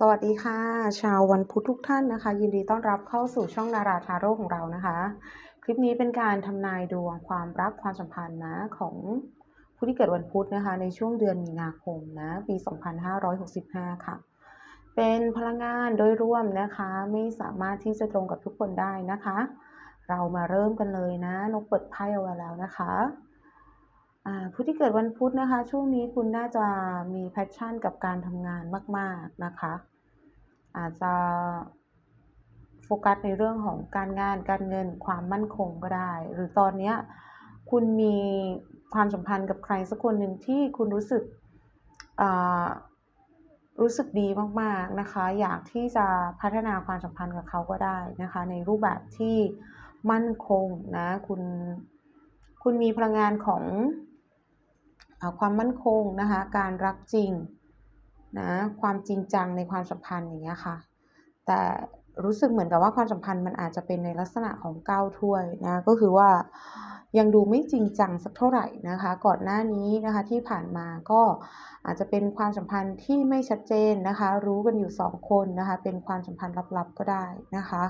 สวัสดีค่ะ ชาววันพุธทุกท่านนะคะ ยินดีต้อนรับเข้าสู่ช่องนาราทาโร่ของเรานะคะ คลิปนี้เป็นการทำนายดวงความรักความสัมพันธ์นะของผู้ที่เกิดวันพุธนะคะ ในช่วงเดือนมีนาคมนะปี 2565 ค่ะ เป็นพลังงานโดยรวมนะคะ ไม่สามารถที่จะตรงกับทุกคนได้นะคะ เรามาเริ่มกันเลยนะนกเปิดไพ่เอาไว้แล้วนะคะ ผู้ที่เกิดวันพุธนะคะ ช่วงนี้คุณน่าจะมีแพชชั่นกับการทำงานมาก ๆนะคะ อาจจะโฟกัสในเรื่องของการงานการเงินความมั่นคงก็ได้ หรือตอนนี้คุณมีความสัมพันธ์กับใครสักคนหนึ่งที่คุณรู้สึกรู้สึกดีมากๆนะคะ อยากที่จะพัฒนาความสัมพันธ์กับเขาก็ได้นะคะ ในรูปแบบที่มั่นคงนะคุณคุณมีพลังงานของ ความมั่นคงนะคะ การรักจริงนะความจริงจังในความสัมพันธ์อย่างเงี้ยค่ะ แต่รู้สึกเหมือนกับว่าความสัมพันธ์มันอาจจะเป็นในลักษณะของก้าวถ้วยนะก็คือว่ายังดูไม่จริงจังสักเท่าไหร่นะคะ ก่อนหน้านี้นะคะที่ผ่านมาก็อาจจะเป็นความสัมพันธ์ที่ไม่ชัดเจนนะคะ รู้กันอยู่สองคนนะคะ เป็นความสัมพันธ์ลับๆก็ได้นะคะ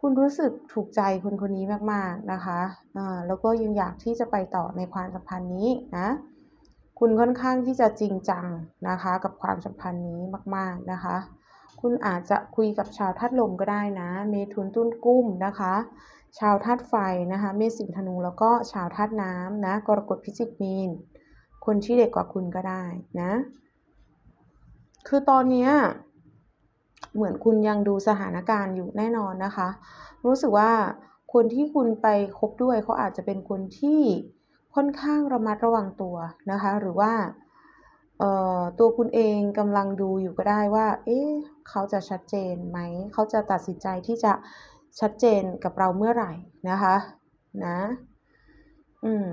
คุณรู้สึกถูกใจคนคนนี้มากๆนะคะอ่าแล้วก็ยังอยากที่จะไปต่อในความสัมพันธ์นี้นะ คุณค่อนข้างที่จะจริงจังนะคะ กับความสัมพันธ์นี้มาก ๆนะคะ คุณอาจจะคุยกับชาวธาตุลมก็ได้นะ เมถุนตุ้นกุ้มนะคะ ชาวธาตุไฟนะคะ เมษสิงธนูแล้วก็ชาวธาตุน้ำนะกรกฎพิจิกมีน คนที่เด็กกว่าคุณก็ได้นะ คือตอนนี้เหมือนคุณยังดูสถานการณ์อยู่แน่นอนนะคะ รู้สึกว่าคนที่คุณไปคบด้วยเขาอาจจะเป็นคนที่ ค่อนข้างระมัดระวังตัวนะคะ หรือว่าตัวคุณเองกำลังดูอยู่ก็ได้ว่า เอ๊ะเขาจะชัดเจนไหม เขาจะตัดสินใจที่จะชัดเจนกับเราเมื่อไหร่นะคะ นะ อืม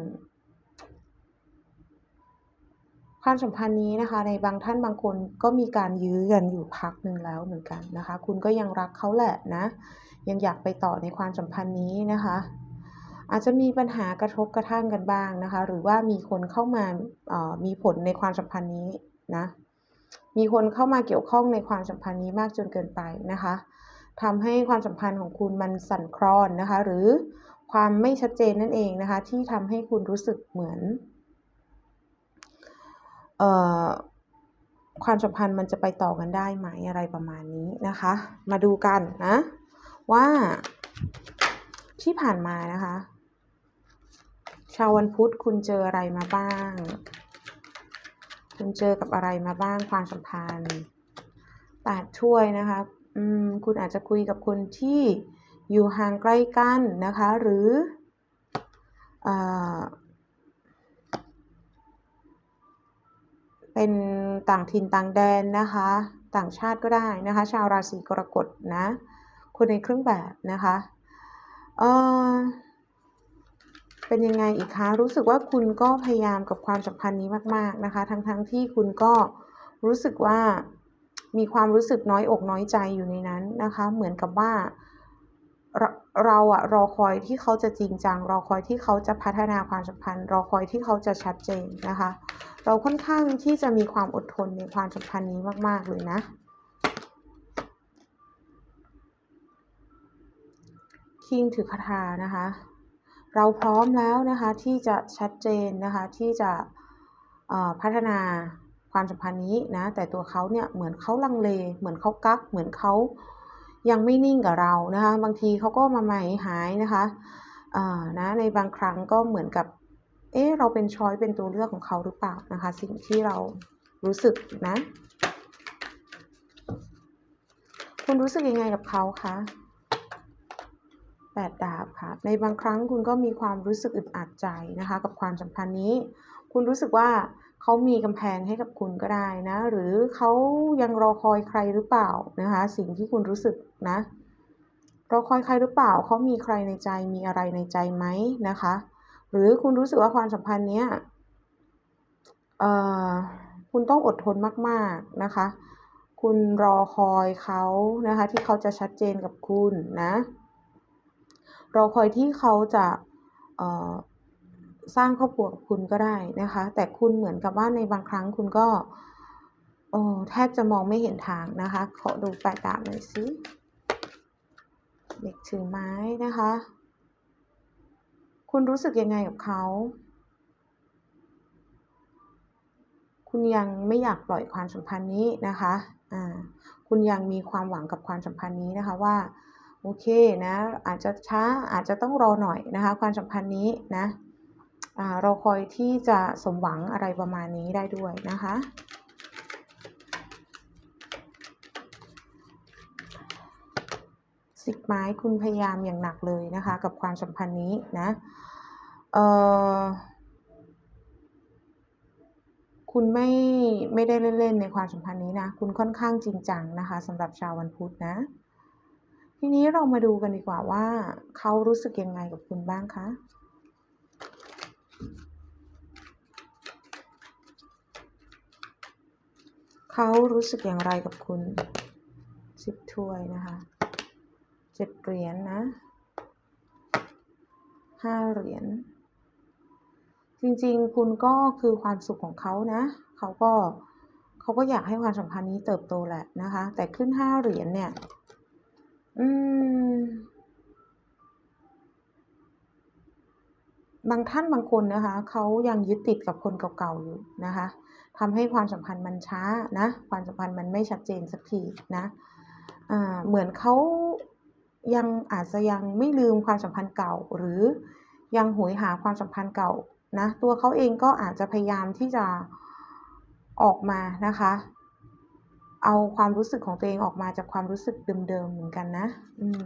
ความสัมพันธ์นี้นะคะ ในบางท่านบางคนก็มีการยื้อกันอยู่พักหนึ่งแล้วเหมือนกันนะคะ คุณก็ยังรักเขาแหละนะ ยังอยากไปต่อในความสัมพันธ์นี้นะคะ อาจจะมีปัญหากระทบกระทั่งกันบ้างนะคะ หรือว่ามีคนเข้ามามีผลในความสัมพันธ์นี้นะ มีคนเข้ามาเกี่ยวข้องในความสัมพันธ์นี้มากจนเกินไปนะคะทำให้ความสัมพันธ์ของคุณมันสั่นคลอนนะคะ หรือความไม่ชัดเจนนั่นเองนะคะ ที่ทำให้คุณรู้สึกเหมือนเอ่อความสัมพันธ์มันจะไปต่อกันได้ไหมอะไรประมาณนี้นะคะ มาดูกันนะ ว่าที่ผ่านมานะคะ ชาววันพุธคุณเจออะไรมาบ้าง คุณเจอกับอะไรมาบ้างความสัมพันธ์แปดถ้วยนะคะอืมคุณอาจจะคุยกับคนที่อยู่ห่างไกลกันนะคะ หรือเอ่อเป็นต่างถิ่นต่างแดนนะคะ ต่างชาติก็ได้นะคะ ชาวราศีกรกฎนะ คนในเครื่องแบบนะคะ เอ่อ เป็นยังไงอีกคะรู้สึกว่าคุณก็พยายามกับความสัมพันธ์นี้มาก ๆนะคะ ทั้งๆทที่คุณก็รู้สึกว่ามีความรู้สึกน้อยอกน้อยใจอยู่ในนั้นนะคะ เหมือนกับว่าเราเราอะรอคอยที่เขาจะจริงจังรอคอยที่เขาจะพัฒนาความสัมพันธ์ รอคอยที่เขาจะชัดเจนนะคะ เราค่อนข้างที่จะมีความอดทนในความสัมพันธ์นี้มาก ๆ เลยนะคิงถือคาถานะคะ เราพร้อมแล้วนะคะที่จะชัดเจนนะคะที่จะพัฒนาความสัมพันธ์นี้นะแต่ตัวเขาเนี่ยเหมือนเขาลังเล เหมือนเขากัก เหมือนเขายังไม่นิ่งกับเรานะคะบางทีเขาก็มาใหมายหายนะคะนะในบางครั้งก็เหมือนกับเอ๊ะเราเป็นช้อยเป็นตัวเลือกของเขาหรือเปล่านะคะสิ่งที่เรารู้สึกนะ คุณรู้สึกยังไงกับเขาคะ แปดดาบค่ะ ในบางครั้งคุณก็มีความรู้สึกอึดอัดใจนะคะ กับความสัมพันธ์นี้ คุณรู้สึกว่าเขามีกำแพงให้กับคุณก็ได้นะ หรือเขายังรอคอยใครหรือเปล่านะคะ สิ่งที่คุณรู้สึกนะรอคอยใครหรือเปล่าเขามีใครในใจมีอะไรในใจไหมนะคะ หรือคุณรู้สึกว่าความสัมพันธ์เนี้ยเอ่อคุณต้องอดทนมาก ๆนะคะ คุณรอคอยเขานะคะ ที่เขาจะชัดเจนกับคุณนะ รอคอยที่เขาจะสร้างครอบครัวกับคุณก็ได้นะคะ แต่คุณเหมือนกับว่าในบางครั้งคุณก็แทบจะมองไม่เห็นทางนะคะ ขอดูแปดดาบหน่อยสิเด็กถือไม้นะคะ คุณรู้สึกยังไงกับเขา คุณยังไม่อยากปล่อยความสัมพันธ์นี้นะคะ อ่า คุณยังมีความหวังกับความสัมพันธ์นี้นะคะว่า โอเคนะอาจจะช้าอาจจะต้องรอหน่อยนะคะ ความสัมพันธ์นี้นะเราคอยที่จะสมหวังอะไรประมาณนี้ได้ด้วยนะคะสิบไม้คุณพยายามอย่างหนักเลยนะคะ กับความสัมพันธ์นี้นะเออคุณไม่ไม่ได้เล่นๆในความสัมพันธ์นี้นะ คุณค่อนข้างจริงจังนะคะสำหรับชาววันพุธนะ ทีนี้เรามาดูกันดีกว่าว่า เขารู้สึกยังไงกับคุณบ้างคะเขารู้สึกอย่างไรกับคุณสิบถ้วยนะคะเจ็ดเหรียญนนะห้าเหรียญจริงๆ คุณก็คือความสุขของเขานะ เขาก็เขาก็อยากให้ความสัมพันธ์นี้เติบโตแหละนะคะ แต่ขึ้นห้าเหรียญเนี่ย อืม บางท่านบางคนนะคะ เขายังยึดติดกับคนเก่าๆอยู่นะคะทำให้ความสัมพันธ์มันช้านะ ความสัมพันธ์มันไม่ชัดเจนสักทีนะอ่าเหมือนเขายังอาจจะยังไม่ลืมความสัมพันธ์เก่า หรือยังหวยหาความสัมพันธ์เก่านะ ตัวเขาเองก็อาจจะพยายามที่จะออกมานะคะ เอาความรู้สึกของตัวเองออกมาจากความรู้สึกเดิมๆเหมือนกันนะ อืม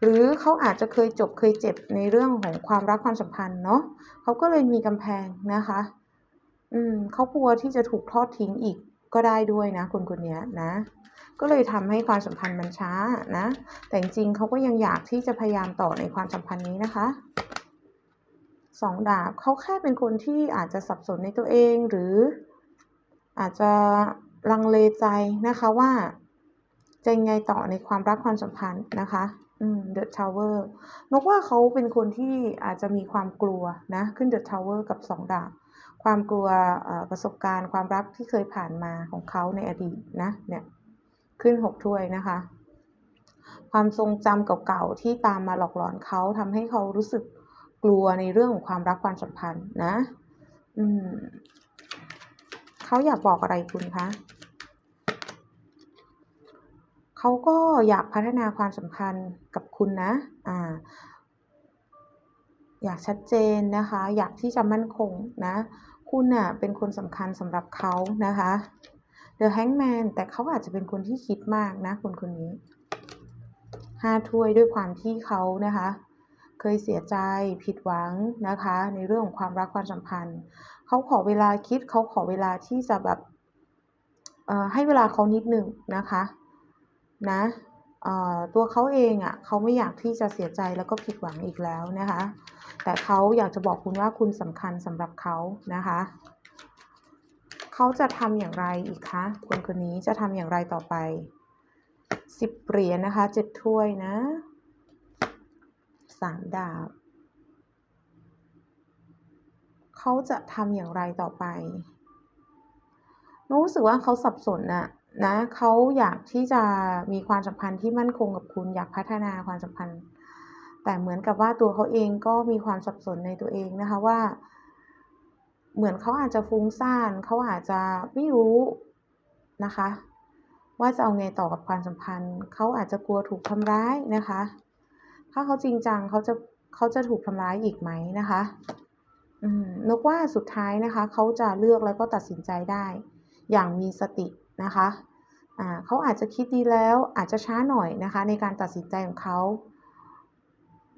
หรือเขาอาจจะเคยจบเคยเจ็บในเรื่องของความรักความสัมพันธ์เนาะเขาก็เลยมีกำแพงนะคะ อืมเขากลัวที่จะถูกทอดทิ้งอีกก็ได้ด้วยนะคนคนนี้นะ ก็เลยทำให้ความสัมพันธ์มันช้านะ แต่จริงเขาก็ยังอยากที่จะพยายามต่อในความสัมพันธ์นี้นะคะสองดาบเขาแค่เป็นคนที่อาจจะสับสนในตัวเองหรืออาจจะ ลังเลใจนะคะว่าจะยังไงต่อในความรักความสัมพันธ์นะคะอืม The Tower นกว่าเขาเป็นคนที่อาจจะมีความกลัวนะขึ้น The Tower กับสองดาบความกลัวประสบการณ์ ความรักที่เคยผ่านมาของเขาในอดีตนะเนี่ยขึ้นหกถ้วยนะคะ ความทรงจำเก่าๆที่ตามมาหลอกหลอนเขาทำให้เขารู้สึกกลัวในเรื่องของความรักความสัมพันธ์นะ อืมเขาอยากบอกอะไรคุณคะ เขาก็อยากพัฒนาความสัมพันธ์กับคุณนะอ่าอยากชัดเจนนะคะ อยากที่จะมั่นคงนะ คุณน่ะเป็นคนสำคัญสำหรับเขานะคะ The Hangman แต่เขาอาจจะเป็นคนที่คิดมากนะคนคนนี้ห้าถ้วยด้วยความที่เขานะคะ เคยเสียใจผิดหวังนะคะ ในเรื่องของความรักความสัมพันธ์ เขาขอเวลาคิดเขาขอเวลาที่จะแบบให้เวลาเขานิดหนึ่งนะคะ นะตัวเขาเองอะ่ะเขาไม่อยากที่จะเสียใจแล้วก็ผิดหวังอีกแล้วนะคะ แต่เขาอยากจะบอกคุณว่าคุณสำคัญสำหรับเขานะคะเขาจะทำอย่างไรอีกคะคนคนนี้จะทำอย่างไรต่อไปสิบเหรียญนะคะเจ็ดถ้วยนะสามดาบเขาจะทำอย่างไรต่อไปรู้สึกว่าเขาสับสนอะ นะเขาอยากที่จะมีความสัมพันธ์ที่มั่นคงกับคุณ อยากพัฒนาความสัมพันธ์ แต่เหมือนกับว่าตัวเขาเองก็มีความสับสนในตัวเองนะคะว่า เหมือนเขาอาจจะฟุ้งซ่านเขาอาจจะไม่รู้นะคะ ว่าจะเอาไงต่อกับความสัมพันธ์เขาอาจจะกลัวถูกทำร้ายนะคะ ถ้าเขาจริงจังเขาจะเขาจะถูกทำร้ายอีกไหมนะคะอืมนกว่าสุดท้ายนะคะ เขาจะเลือกแล้วก็ตัดสินใจได้ อย่างมีสติ นะคะเขาอาจจะคิดดีแล้วอาจจะช้าหน่อยนะคะ ในการตัดสินใจของเขา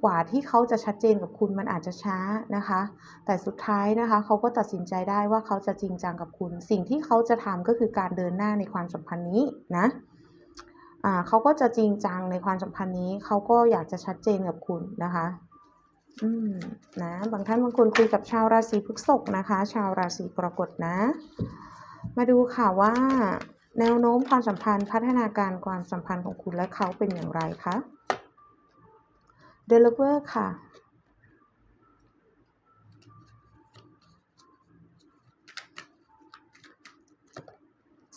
กว่าที่เขาจะชัดเจนกับคุณมันอาจจะช้านะคะ แต่สุดท้ายนะคะเขาก็ตัดสินใจได้ว่าเขาจะจริงจังกับคุณ สิ่งที่เขาจะทำก็คือการเดินหน้าในความสัมพันธ์นี้นะเขาก็จะจริงจังในความสัมพันธ์นี้ เขาก็อยากจะชัดเจนกับคุณนะคะ อืมนะบางท่านบางคนคุยกับชาวราศีพฤษภนะคะ ชาวราศีกรกฎนะ มาดูค่ะว่า แนวโน้มความสัมพันธ์พัฒนาการความสัมพันธ์ของคุณและเขาเป็นอย่างไรคะ d e l i v e r ค่ะ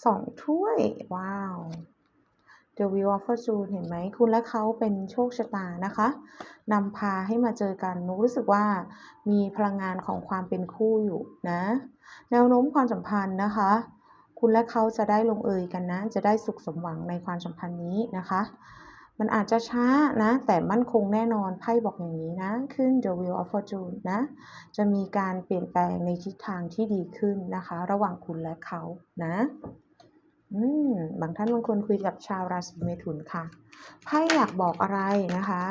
สอ2ถ้วย ว้าว The Wheel of Fortune เห็นไหม คุณและเขาเป็นโชคชะตานะคะนำพาให้มาเจอกันนุรู้สึกว่ามีพลังงานของความเป็นคู่อยู่นะ แนวโน้มความสัมพันธ์นะคะ คุณและเขาจะได้ลงเอยกันนะ จะได้สุขสมหวังในความสัมพันธ์นี้นะคะ มันอาจจะช้านะ แต่มั่นคงแน่นอนไพ่บอกอย่างนี้นะขึ้น The Wheel of Fortune นะ จะมีการเปลี่ยนแปลงในทิศทางที่ดีขึ้นนะคะ ระหว่างคุณและเขานะอืมบางท่านบางคนคุยกับชาวราศีเมถุนค่ะไพ่อยากบอกอะไรนะคะ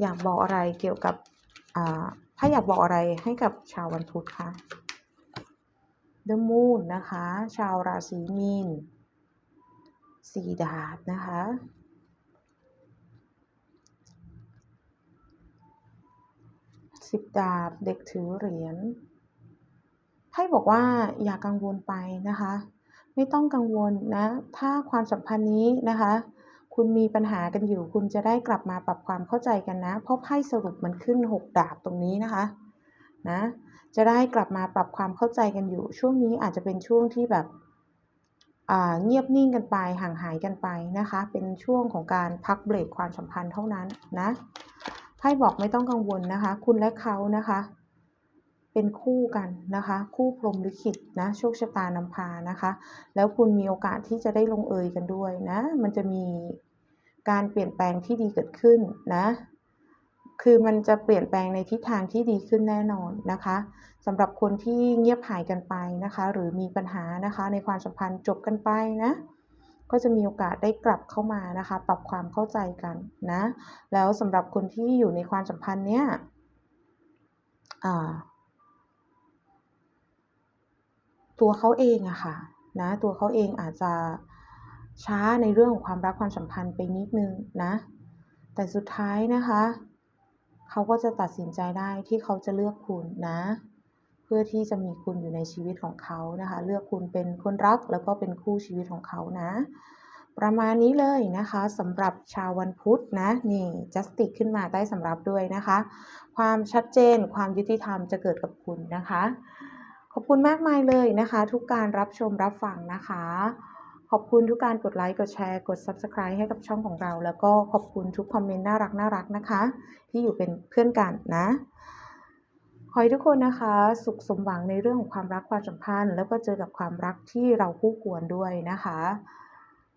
อยากบอกอะไรเกี่ยวกับอ่าไพ่อยากบอกอะไรให้กับชาววันพุธคะ The Moon นะคะ ชาวราศีมีนสี่ดาบนะคะ สิบดาบเด็กถือเหรียญไพ่บอกว่าอย่ากังวลไปนะคะ ไม่ต้องกังวลนะ ถ้าความสัมพันธ์นี้นะคะ คุณมีปัญหากันอยู่ คุณจะได้กลับมาปรับความเข้าใจกันนะ เพราะไพ่สรุปมันขึ้น 6 ดาบตรงนี้นะคะ นะจะได้กลับมาปรับความเข้าใจกันอยู่ ช่วงนี้อาจจะเป็นช่วงที่แบบเงียบนิ่งกันไปห่างหายกันไปนะคะ เป็นช่วงของการพักเบรกความสัมพันธ์เท่านั้นนะไพ่บอกไม่ต้องกังวลนะคะ คุณและเขานะคะ เป็นคู่กันนะคะ คู่พรมลิขิตนะโชคชะตานำพานะคะ แล้วคุณมีโอกาสที่จะได้ลงเอยกันด้วยนะ มันจะมีการเปลี่ยนแปลงที่ดีเกิดขึ้นนะ คือมันจะเปลี่ยนแปลงในทิศทางที่ดีขึ้นแน่นอนนะคะสำหรับคนที่เงียบหายกันไปนะคะ หรือมีปัญหานะคะในความสัมพันธ์จบกันไปนะก็จะมีโอกาสได้กลับเข้ามานะคะ ปรับความเข้าใจกันนะ แล้วสำหรับคนที่อยู่ในความสัมพันธ์เนี้ยตัวเขาเองอะค่ะนะตัวเขาเองอาจจะช้าในเรื่องของความรักความสัมพันธ์ไปนิดนึงนะ แต่สุดท้ายนะคะ เขาก็จะตัดสินใจได้ที่เขาจะเลือกคุณนะ เพื่อที่จะมีคุณอยู่ในชีวิตของเขานะคะ เลือกคุณเป็นคนรักแล้วก็เป็นคู่ชีวิตของเขานะ ประมาณนี้เลยนะคะสำหรับชาววันพุธนะนี่จัสติกขึ้นมาใต้สำรับด้วยนะคะ ความชัดเจนความยุติธรรมจะเกิดกับคุณนะคะ ขอบคุณมากมายเลยนะคะ ทุกการรับชมรับฟังนะคะ ขอบคุณทุกการกดไลค์ กดแชร์ กด Subscribe ให้กับช่องของเรา แล้วก็ขอบคุณทุกคอมเมนต์น่ารักน่ารักนะคะ ที่อยู่เป็นเพื่อนกันนะ ขอให้ทุกคนนะคะ สุขสมหวังในเรื่องของความรักความสัมพันธ์ แล้วก็เจอกับความรักที่เราคู่ควรด้วยนะคะ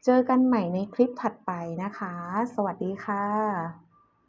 เจอกันใหม่ในคลิปถัดไปนะคะ สวัสดีค่ะ